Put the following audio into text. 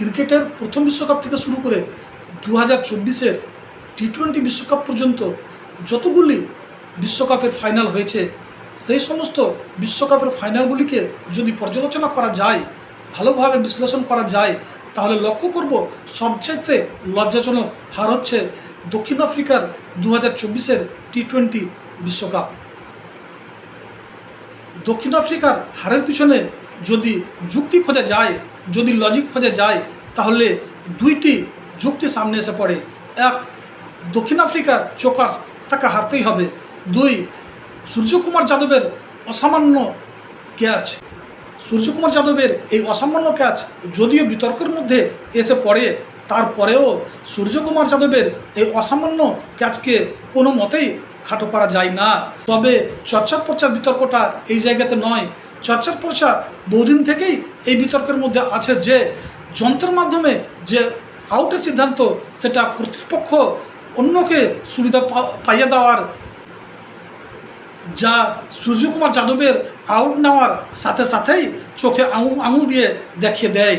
ক্রিকেটের প্রথম বিশ্বকাপ থেকে শুরু করে দু হাজার চব্বিশের টি টোয়েন্টি বিশ্বকাপ পর্যন্ত যতগুলি বিশ্বকাপের ফাইনাল হয়েছে, সেই সমস্ত বিশ্বকাপের ফাইনালগুলিকে যদি পর্যালোচনা করা যায়, ভালোভাবে বিশ্লেষণ করা যায়, তাহলে লক্ষ্য করব সবচাইতে লজ্জাজনক হার হচ্ছে দক্ষিণ আফ্রিকার দু হাজার চব্বিশের টি টোয়েন্টি বিশ্বকাপ। দক্ষিণ আফ্রিকার হারের পিছনে যদি যুক্তি খোঁজা যায়, যদি লজিক খোঁজা যায়, তাহলে দুইটি যুক্তি সামনে এসে পড়ে। এক, দক্ষিণ আফ্রিকার চোকার্স তাকে হারতেই হবে। দুই, সূর্যকুমার যাদবের অসামান্য ক্যাচ সূর্যকুমার যাদবের এই অসামান্য ক্যাচ যদিও বিতর্কের মধ্যে এসে পড়ে, তারপরেও সূর্যকুমার যাদবের এই অসামান্য ক্যাচকে কোনো মতেই খাটো করা যায় না। তবে চর্চার পর্চার বিতর্কটা এই জায়গাতে নয়। চর্চার পর্চা বহুদিন থেকেই এই বিতর্কের মধ্যে আছে যে, যন্ত্রের মাধ্যমে যে আউটের সিদ্ধান্ত, সেটা কর্তৃপক্ষ অন্যকে সুবিধা পাইয়ে দেওয়ার, যা সূর্যকুমার যাদবের আউট নেওয়ার সাথে সাথেই চোখে আঙুল দিয়ে দেখিয়ে দেয়।